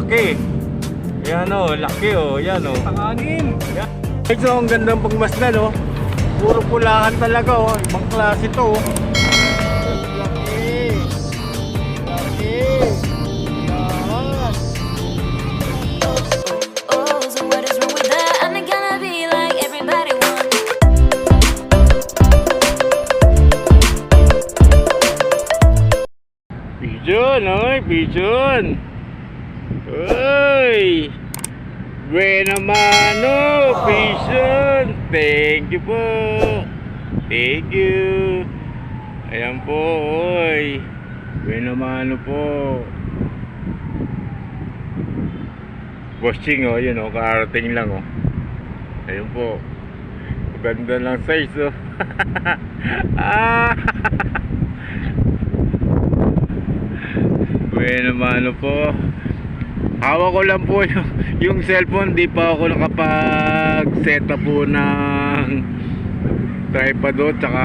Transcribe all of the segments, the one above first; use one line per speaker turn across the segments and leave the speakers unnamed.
laki. Yan o, laki o. Yan o.
Panganim.
Ito ang gandang pagmasdan o. Puro pulahan talaga o. Ibang klase to o. Laki. Laki. Yan.
Oh, so what
Buena mano, pigeon. Thank you po. Thank you. Ayan po, oy. Buena mano po. Bossing, oh, yun, oh, karating lang, oh. Ayun po. Ganda ng size, oh. ah! Bueno, mano po. Hawak ko lang po yung, yung cellphone. Di pa ako nakapag-set up po ng tripod o tsaka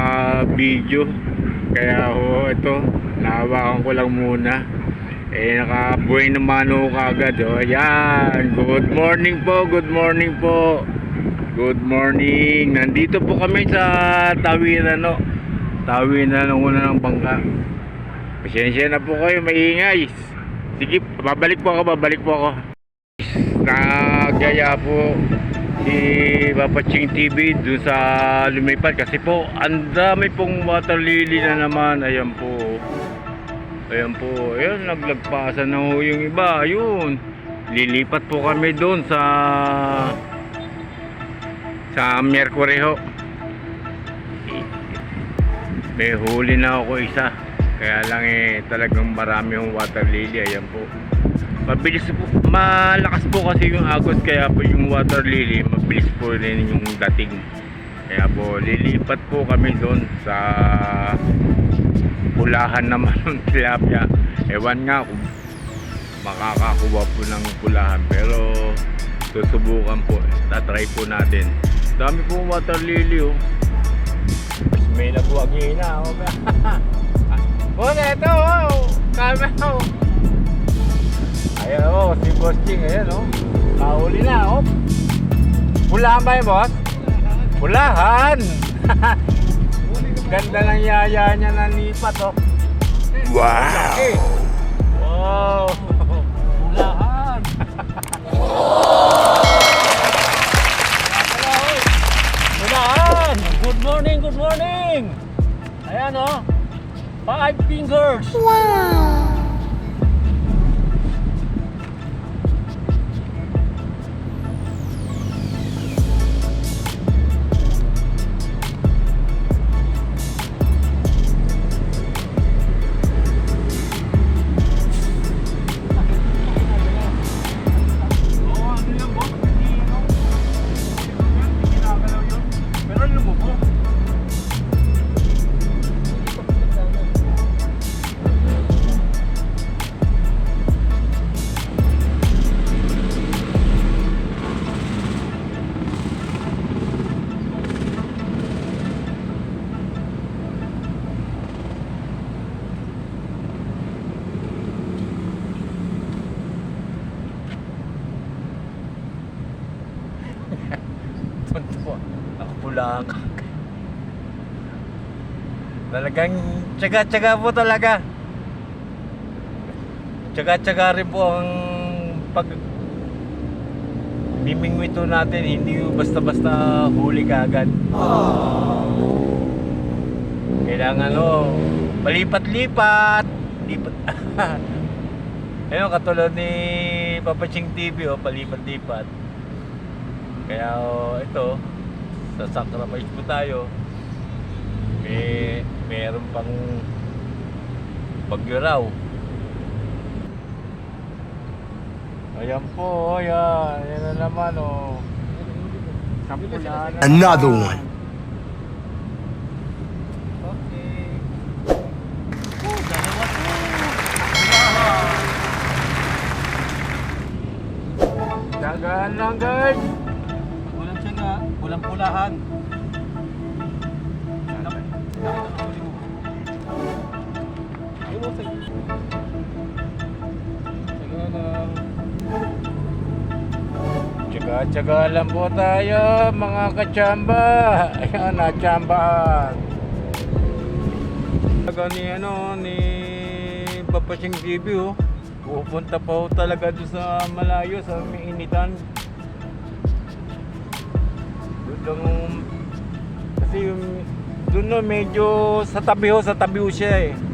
video. Kaya ho, ito, nahawakan ko lang muna. Eh, nakabuhay na mano ko agad. Oh. Yan. Good morning po, good morning po. Good morning. Nandito po kami sa Tawiran, no. Tawiran ng una ng bangka. Pasensya na po kayo, maingay. Sige, babalik po ako, babalik po ako. Nagaya po si Papa Ching TV dun sa lumipad kasi po ang dami pong water lily na naman. Ayan po. Ayan po. Ayan, naglagpasan na ho yung iba. Ayun. Lilipat po kami doon sa sa Mercury ho. May huli na ako isa. Kaya lang eh talagang marami yung water lily. Ayan po. Mabilis po. Malakas po kasi yung agos kaya po yung water lily mabilis po rin yung dating. Kaya po lilipat po kami doon sa pulahan naman ng tilapia. Ewan nga kung makakakuha po ng pulahan pero susubukan po. Tatry po natin. Dami po water lily oh. May nabuwagi na. Oh. Oh, eto, oh. Camera, oh. Ayan, oh, si Boss Ching, ayan, oh. Kahuli na, oh. Pulahan ba yun, boss? Pulahan! Ganda ng yaya niya na lipat, oh. Wow! Wow! Pulahan! Pulahan!
Good morning, good morning. Ayan oh. Five fingers.
Oo, tsaga-tsaga po talaga. Tsaga-tsaga rin po ang pag mimingwito natin. Hindi basta-basta huli ka agad. Kailangan ano, palipat-lipat. Lipat. Ayun, katulad ni Papa Ching TV, oh, palipat-lipat. Kaya oh, ito, sa sacrifice po tayo. May meron pang bagyo raw. Ayan po, ayan. Ayan na naman, oh. Sampulan na
Another one.
Okay.
Oh, dalawa to.
Dagaan lang, guys.
Walang siya nga. Walang pulahan. Sige. Sige lang.
Tsaga-tsaga lang po tayo mga kachamba. Ayan, nachambahan. Talaga ni ano, ni Papaching TV oh. Pupunta pa ho talaga doon sa malayo, sa may initan. Doon yung- kasi yung doon no, medyo sa tabi ho, sa tabi ho siya eh.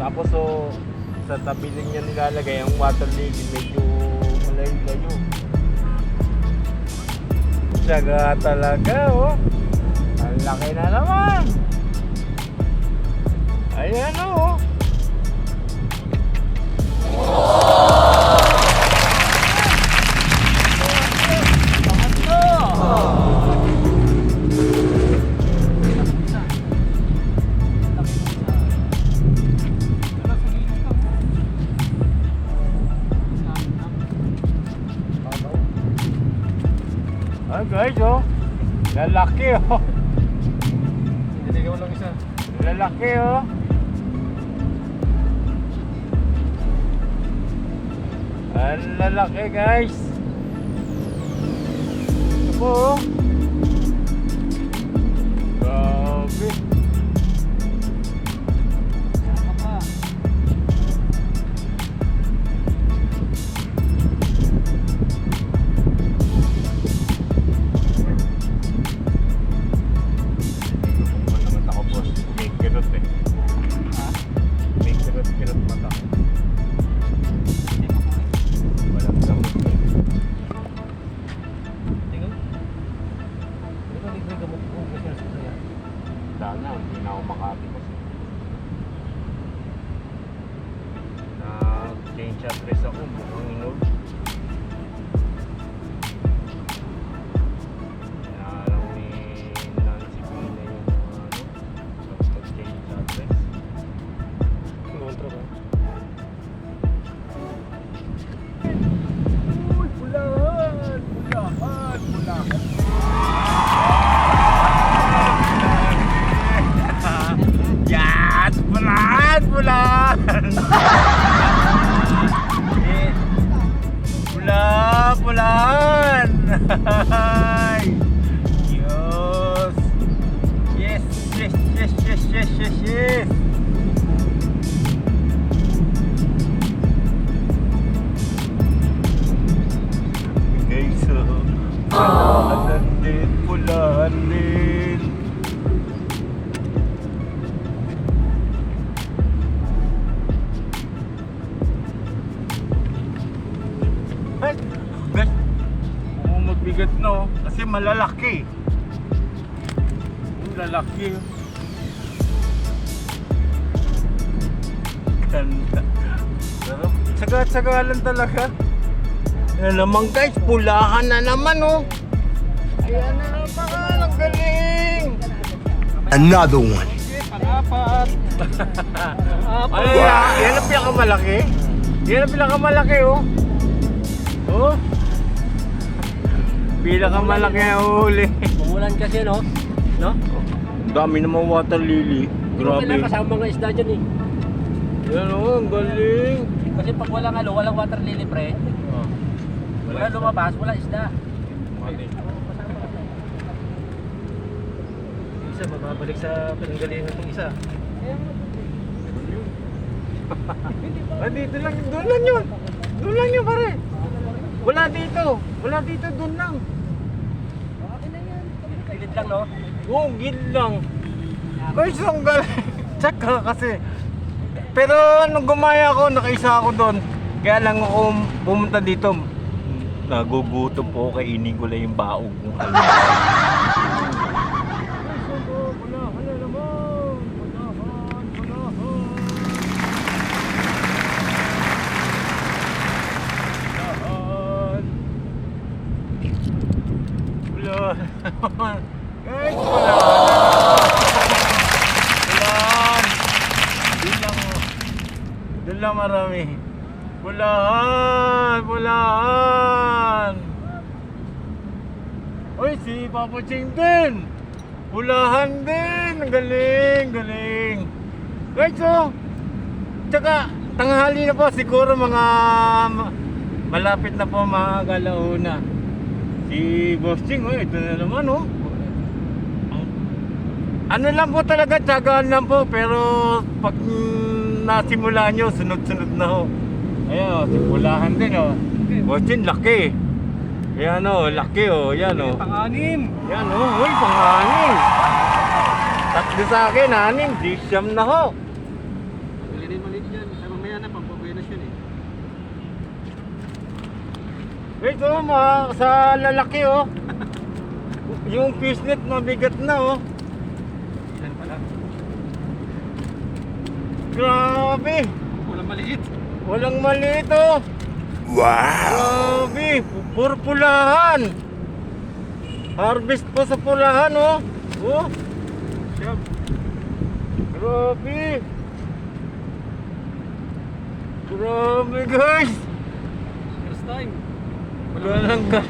Tapos so, sa tabi din niya nilalagay ang water lily, medyo malayo-layo. Tsaga talaga oh. Ang laki na naman. Ayan oh. Ah guys oh. Lalaki oh.
Niligaw lang isa.
Lalaki oh. Ang lalaki guys. Ito po oh. Grabe. Malalaki. Lalaki. Ganda. Pero, tsaga-tsaga lang talaga. Yan naman guys, pulahan na naman oh. Ayan na naman, ang galing.
Another one.
Pang-apat.
Ay, yan, yan ang pinakamalaki. Yan ang pinakamalaki oh. Oh. Pinakamalaki ang huli.
Umulan kasi no? No?
Ang dami naman water lily.
Grabe.
Grabe.
kasama mga isda dyan eh.
Yan oh, ang galing.
Kasi pag walang ano, walang water lily pre,
Oh.
wala lumabas, wala isda. Isa, mababalik sa pinanggalingan ng isa.
Ah, dito lang, doon lang yun. Doon lang yun pare. Wala dito. Wala dito, doon lang.
Pilit lang no?
Oo, gil lang. Guys, ang galing. Tsaka kasi. Pero nung gumaya ako, nakaisa ako doon. Kaya lang ako pumunta dito. Nagugutom po, kainin ko lang yung baog ng Wala. Papa Ching din! Pulahan din! Ang galing! Galing! Guys, oh! Tsaka, tanghali na po. Siguro mga ma- malapit na po mga galauna. Si Boss Ching, oh, ito na naman, oh. Ano lang po talaga, tsagaan lang po, pero pag nasimula nyo, sunod-sunod na ho. Ayan, oh, simulahan din, oh. Boss Ching, laki. Ayan, oh, laki, oh. Yan, oh.
Pang-anim.
Yan, oh. Uy, pang-anim. Tatlo sa akin, anim. Di siyam na ho.
Mali rin mali dyan. Ay, mamaya na, pampabuenas yun eh.
Wait, oh, ma, sa lalaki, oh. Yung fishnet mabigat na, oh.
Yan pala.
Grabe.
Walang maliit.
Walang maliit, oh.
Wow.
Grabe. Puro pulahan. Harvest pa sa pulahan, oh. Oh.
Siyam.
Grabe. Grabe, guys.
First time.
Wala lang ka.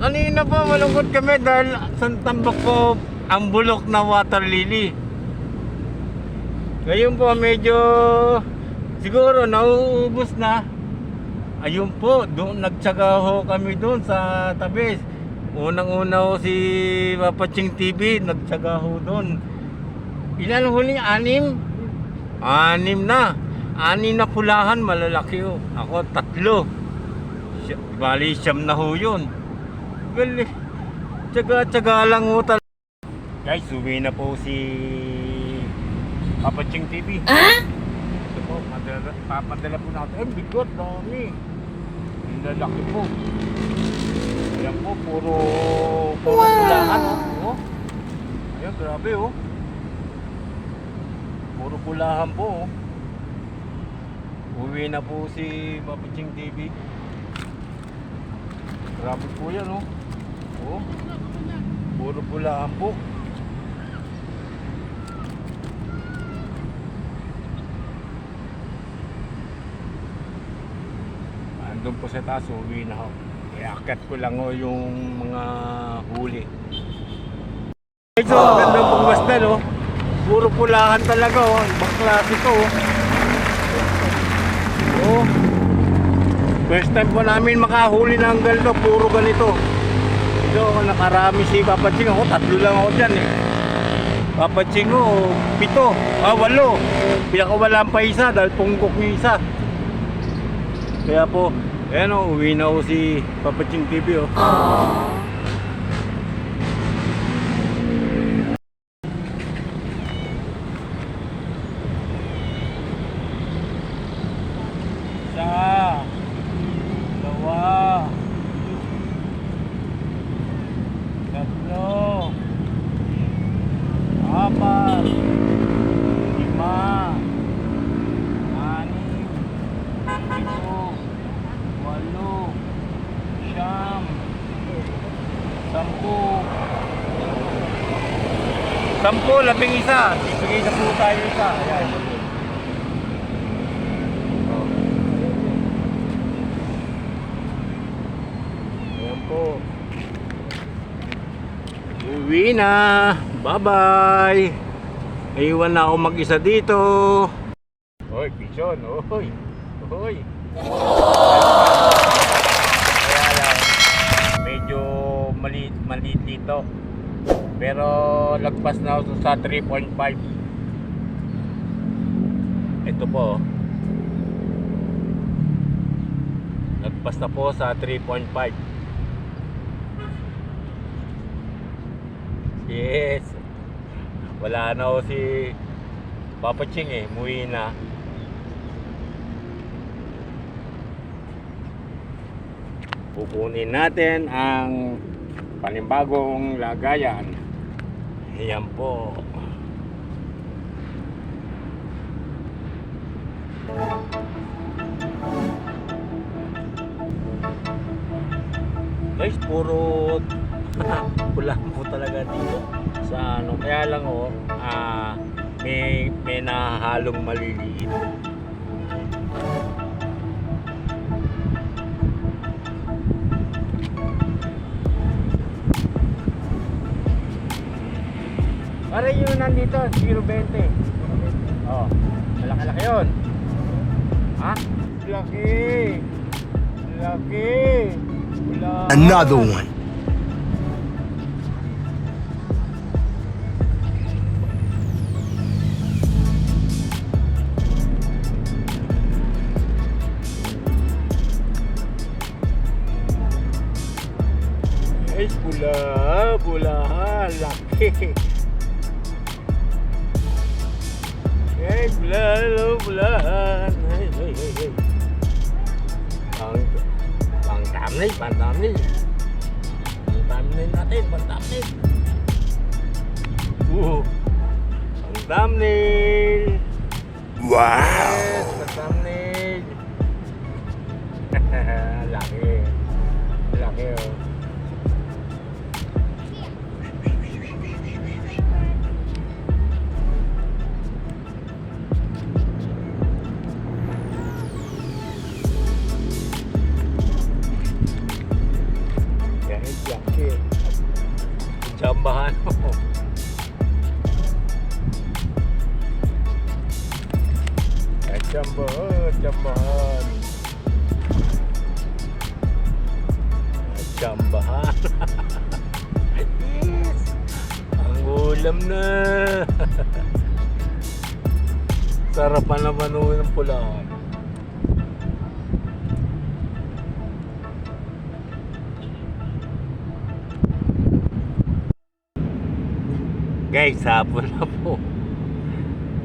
Kanina pa malungkot kami dahil sa tambak ko ang bulok na water lily. Ngayon po medyo siguro nauubos na. Ayun po, doon nagtsaga ho kami doon sa tabi. Unang-una ho si Papaching TV, nagtsaga ho doon. Ilan huli? Anim? Anim na. Anim na pulahan, malalaki ho. Ako, tatlo. Bali, siyam na ho yun. Gali. Tsaga-tsaga lang ho talaga. Guys, uwi na po si Papaching TV. Ah? Papadala po natin. Ay, bigot, dami. Ang lalaki po. Ayan po, puro, puro pulahan. Oh. oh. Ayan, grabe oh. Puro pulahan po oh. Uwi na po si Papaching TV. Grabe po yan, oh. Oh. Puro pulaan po. Andun po sa taas, uwi na ako. Iakyat ko lang oh, yung mga huli. Ito, ang ganda pong basta, no? Puro pulahan talaga, oh. Ibang klase to, oh. Oh. First time po namin makahuli ng ganito, puro ganito. Ito, nakarami si Papaching ako, tatlo lang ako dyan eh. Papaching ko, pito, ah, walo. Pinakawalan pa isa dahil punggok niya isa. Kaya po, ayan o, uwi na ako si Papaching TV oh. Isa, dalawa, tatlo, apat, lima, anim, pito, walo, siyam, sampu, sampu, labing isa. Ibigay na po tayo isa. Ayan. Ayan po. Uwi na. Bye-bye. Iwan na ako mag-isa dito. Hoy, pichon. Hoy. Hoy. Medyo maliit, maliit dito. Pero lagpas na ako sa 3.5. Ito po. Lagpas na po sa 3.5. Yes. Wala na ako si Papa Ching eh. Muwi na. Pupunin natin ang panibagong lagayan. Ayan po. Guys, puro pula po talaga dito sa ano. Kaya lang oh, ah, may, may nahahalong maliliit. Para yun nandito, 0.20. Oh, malaki-laki yun. Ha? Laki. Laki.
Another one.
Laki. Ay, pula, hello, pula. Ay, ay, ay, ay. Pang, pang thumbnail, pang thumbnail. Pang thumbnail natin, pang thumbnail. Uh, pang thumbnail.
Wow.
Yes, pang thumbnail. laki. Laki, oh. Kahit Tsambahan mo. Tsambahan. Kahit Tsambahan. yes! Ang ulam na. Sarapan naman ng pulahan. Guys, hapon na po.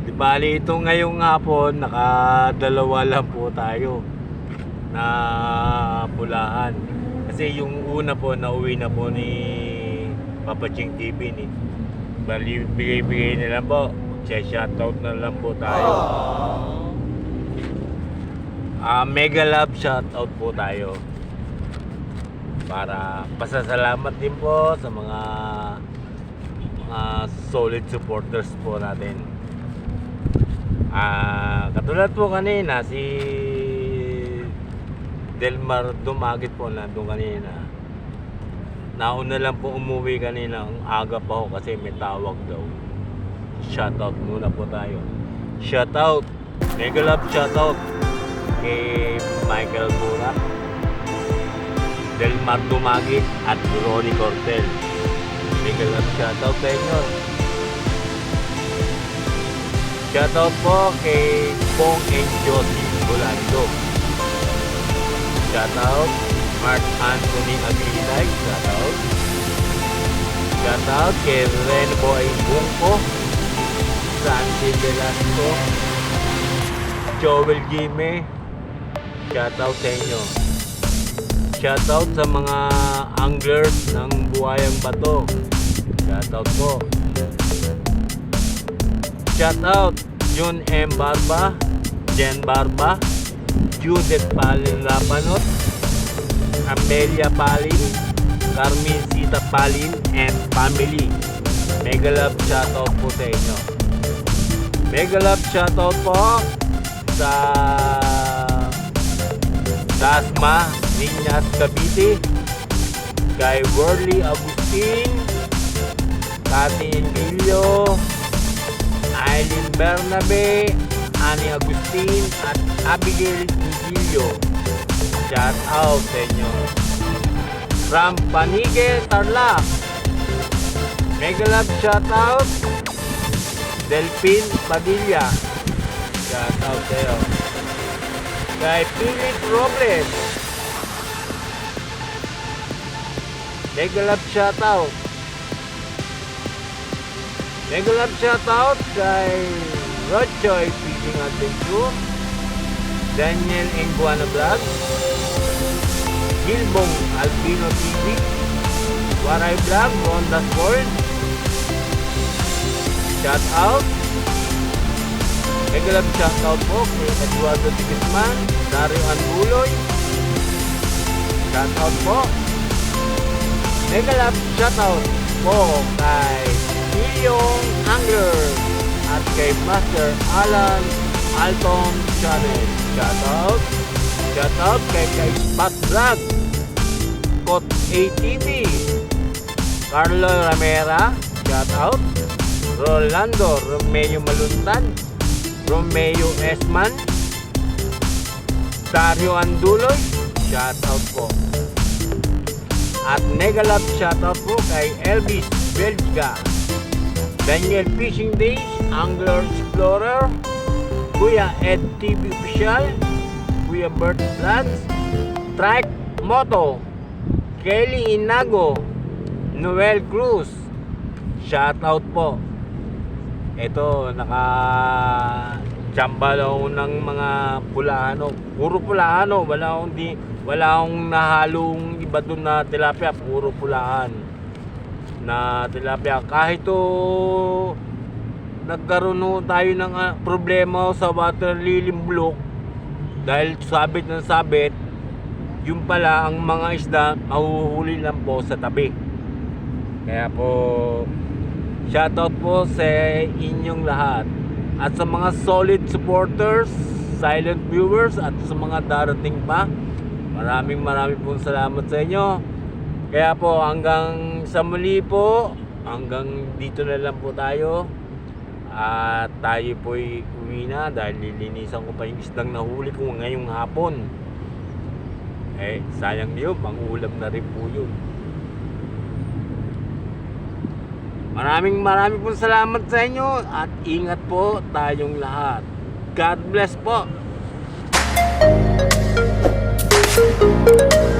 Di bali ito ngayong hapon, nakadalawa lang po tayo na pulahan. Kasi yung una po, nauwi na po ni Papa Ching TV ni. Bali, bigay-bigay na lang po. Shoutout na lang po tayo. Ah, mega love shoutout po tayo. Para pasasalamat din po sa mga mga solid supporters po natin. Ah, katulad po kanina si Delmar Dumagit po na doon kanina. Nauna lang po umuwi kanina ang aga pa ho kasi may tawag daw. Shoutout muna po tayo. Shoutout. Mega love shoutout kay Michael Burak, Delmar Dumagit at Ronnie Cortel. Mega love shoutout sa inyo. Shoutout po kay Pong and Josie Bolando. Shoutout Mark Anthony Aguilay. Shoutout. Shoutout kay Renboy Bungko. Santi Velasco. Joel Jime. Shoutout sa inyo. Shoutout sa mga anglers ng Buhayang Bato. Shoutout po. Shoutout Jun M. Barba, Jen Barba, Judith Palin Rapanot, Amelia Palin, Carmen Sita Palin, and family. Mega love shoutout po sa inyo. Mega love shoutout po sa Dasma, Niñas Cavite, kay Worley Agustin, Tati Emilio, Aileen Bernabe, Ani Agustin, at Abigail Emilio. Shout out sa inyo. From Panige, Tarlac. Mega love shout out. Delphin Padilla. Shout out sa'yo. Kay Philip Robles. Mega love shout out. Mega love shout out kay Rochoy Feeding Adventure, Daniel Enguana Vlog, Gilbong Albino TV, Waray Vlog, Ronda's World, shout out, Mega love shout out po kay Eduardo Tigisman, Dario Anguloy, shout out po, Mega love shout out po kay Iyong Angler at kay Master Alan Alton Channel. Shout out. Shout out kay kay Pat Vlog. Kot ATV. Carlo Ramera. Shout out. Rolando Romeo Maluntan. Romeo Esman. Dario Anduloy. Shout out po. At Negalab shoutout po kay Elvis Belgica. Daniel Fishing Days, Angler Explorer, Kuya Ed TV Official, Kuya Bert Vlogs, Trike Moto, Kelly Inago, Noel Cruz, shoutout po. Ito, naka tsambalaw ng mga pulano. Puro pulano, wala akong di, wala akong nahalong iba doon na tilapia, puro pulaan na tilapia. Kahit to nagkaroon ho tayo ng ah, problema sa water lily block dahil sabit ng sabit, yung pala ang mga isda mahuhuli lang po sa tabi. Kaya po, shoutout po sa inyong lahat. At sa mga solid supporters, silent viewers, at sa mga darating pa, maraming maraming pong salamat sa inyo. Kaya po, hanggang sa muli po, hanggang dito na lang po tayo. At tayo po'y uwi na dahil lilinisan ko pa yung isdang nahuli ko ngayong hapon. Eh, sayang yun, ulam na rin po yun. Maraming maraming po salamat sa inyo at ingat po tayong lahat. God bless po. Thank you.